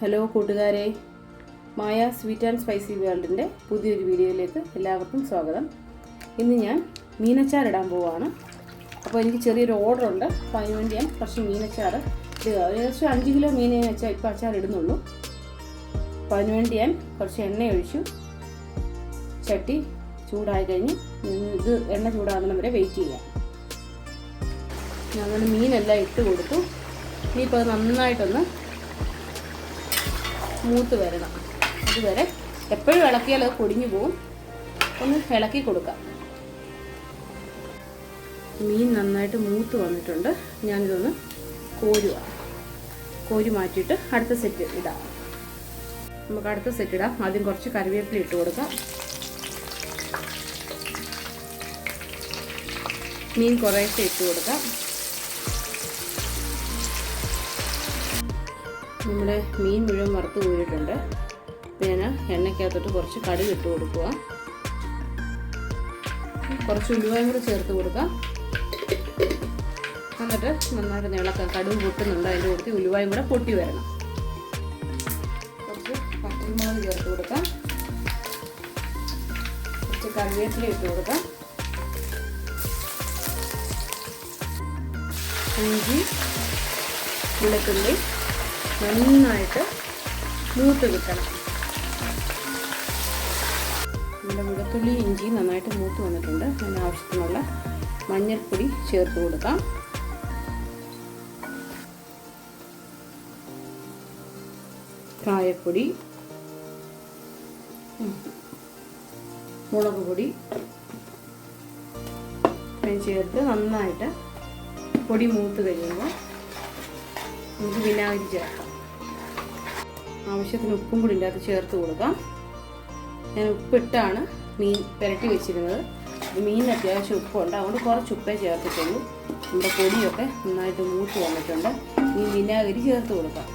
Hello കൂട്ടുകാരെ. Maya sweet and spicy വേൾഡിന്റെ പുതിയൊരു വീഡിയോയിലേക്ക് എല്ലാവർക്കും സ്വാഗതം. ഇന്ന് ഞാൻ മീനച്ചാർ ഇടാൻ പോവാണ്. അപ്പോൾ എനിക്ക് ചെറിയൊരു ഓർഡർ ഉണ്ട്. അപ്പോൾ അതിന് വേണ്ടി ഞാൻ കുറച്ച് മീനച്ചാർ ഇടുക. ഏകദേശം അഞ്ച് കിലോ മീൻ വെച്ചാൽ ഇപ്പോൾ അച്ചാർ ഇടുന്നുള്ളൂ. അപ്പോൾ അതിന് വേണ്ടി ഞാൻ കുറച്ച് എണ്ണ ഒഴിച്ചു. ചട്ടി ചൂടായി കഴിഞ്ഞ് ഇത് എണ്ണ ചൂടാകുന്ന വരെ വെയിറ്റ് ചെയ്യാം. ഞങ്ങൾ മീനെല്ലാം ഇട്ട് കൊടുത്തു. ഇനിയിപ്പോൾ അത് നന്നായിട്ടൊന്ന് മൂത്ത് വരണം. അതുവരെ എപ്പോഴും ഇളക്കിയാൽ അത് പൊടിഞ്ഞു പോവും. ഒന്ന് ഇളക്കി കൊടുക്കാം. മീൻ നന്നായിട്ട് മൂത്ത് വന്നിട്ടുണ്ട്. ഞാനിതൊന്ന് കോരുക കോരി മാറ്റിയിട്ട് അടുത്ത സെറ്റ് ഇടാം. നമുക്ക് അടുത്ത സെറ്റ് ഇടാം. ആദ്യം കുറച്ച് കറിവേപ്പില ഇട്ട് കൊടുക്കാം. മീൻ കുറേശ്ശെ ഇട്ട് കൊടുക്കാം. നമ്മുടെ മീൻ മുഴുവൻ വറുത്ത് കോരിയിട്ടുണ്ട്. പിന്നെ എണ്ണയ്ക്കകത്തോട്ട് കുറച്ച് കടുക് ഇട്ട് കൊടുക്കുക. കുറച്ച് ഉലുവായും കൂടി ചേർത്ത് കൊടുക്കാം എന്നിട്ട് നന്നായിട്ട് ഇളക്കാം കടുക് പൊട്ടുന്നുണ്ട്. അതിന്റെ കൂടുതൽ ഉലുവായും കൂടെ പൊട്ടി വരണം. കുറച്ച് പച്ചമുളക് ചേർത്ത് കൊടുക്കാം കുറച്ച് കറിവേപ്പില ഇട്ട് കൊടുക്കാം ഇഞ്ചി വെളുത്തുള്ളി നന്നായിട്ട് മൂത്ത് കിട്ടണം. നമ്മുടെ വെളുത്തുള്ളി ഇഞ്ചി നന്നായിട്ട് മൂത്ത് വന്നിട്ടുണ്ട്. അതിന് ആവശ്യത്തിനുള്ള മഞ്ഞൾപ്പൊടി ചേർത്ത് കൊടുക്കാം. കായപ്പൊടി മുളക് പൊടി ചേർത്ത് നന്നായിട്ട് പൊടി മൂത്ത് കഴിയുമ്പോൾ നമുക്ക് വിനാഗിരി ചേർക്കാം ആവശ്യത്തിന് ഉപ്പും കൂടി ഇല്ലാത്ത ചേർത്ത് കൊടുക്കാം. ഞാൻ ഉപ്പിട്ടാണ് മീൻ പുരട്ടി വെച്ചിരുന്നത്. മീനിന് അത്യാവശ്യം ഉപ്പുണ്ട്. അതുകൊണ്ട് കുറച്ച് ഉപ്പേ ചേർത്തിട്ടുള്ളൂ. നമ്മുടെ പൊടിയൊക്കെ നന്നായിട്ട് മൂത്ത് വന്നിട്ടുണ്ട്. ഈ വിനാഗിരി ചേർത്ത് കൊടുക്കാം.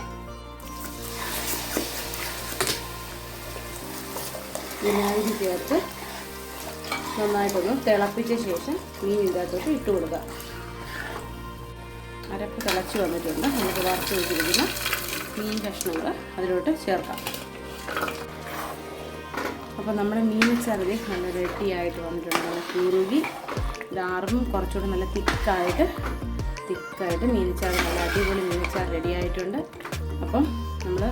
വിനാഗിരി ചേർത്ത് നന്നായിട്ടൊന്ന് തിളപ്പിച്ച ശേഷം മീൻ ഇതിന്റെ അകത്തോട്ട് ഇട്ട് കൊടുക്കാം. അരപ്പ് തിളച്ച് വന്നിട്ടുണ്ട്. നമുക്ക് വറുത്ത് വെച്ചിരിക്കുന്ന മീൻ കഷ്ണങ്ങൾ അതിലോട്ട് ചേർക്കാം. അപ്പോൾ നമ്മുടെ മീൻ ചറുതി നല്ല റെഡിയായിട്ട് വന്നിട്ടുണ്ട്. നല്ല കുറുകി ഇതാറും കുറച്ചുകൂടി നല്ല തിക്കായിട്ട് തിക്കായിട്ട് മീനച്ചാർ നല്ല അടിപൊളി മീനച്ചാർ റെഡി ആയിട്ടുണ്ട്. അപ്പം നമ്മൾ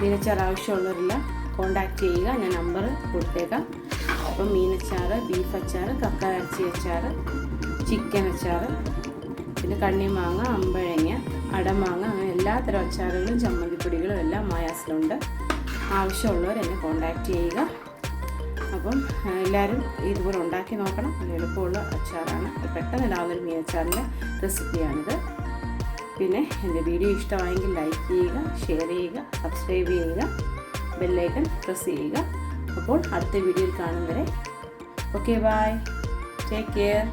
മീനച്ചാർ ആവശ്യമുള്ളവരെല്ലാം കോണ്ടാക്ട് ചെയ്യുക. ഞാൻ നമ്പർ കൊടുത്തേക്കാം. അപ്പം മീനച്ചാറ് ബീഫ് അച്ചാറ് കക്ക ഇറച്ചി അച്ചാറ് ചിക്കൻ അച്ചാർ പിന്നെ കണ്ണിമാങ്ങ അമ്പഴങ്ങ അടമാങ്ങ അങ്ങനെ എല്ലാത്തരം അച്ചാറുകളും ചമ്മന്തിപ്പൊടികളും എല്ലാം മായാസിലുണ്ട് ആവശ്യമുള്ളവർ എന്നെ കോണ്ടാക്റ്റ് ചെയ്യുക. അപ്പം എല്ലാവരും ഇതുപോലെ ഉണ്ടാക്കി നോക്കണം. എളുപ്പമുള്ള അച്ചാറാണ്. പെട്ടെന്ന് ഇടാവുന്നൊരു മീൻ അച്ചാറിന്റെ റെസിപ്പിയാണിത്. പിന്നെ എന്റെ വീഡിയോ ഇഷ്ടമായെങ്കിൽ ലൈക്ക് ചെയ്യുക ഷെയർ ചെയ്യുക സബ്സ്ക്രൈബ് ചെയ്യുക ബെല്ലൈക്കൺ പ്രസ് ചെയ്യുക. അപ്പോൾ അടുത്ത വീഡിയോയിൽ കാണും വരെ. Okay bye take care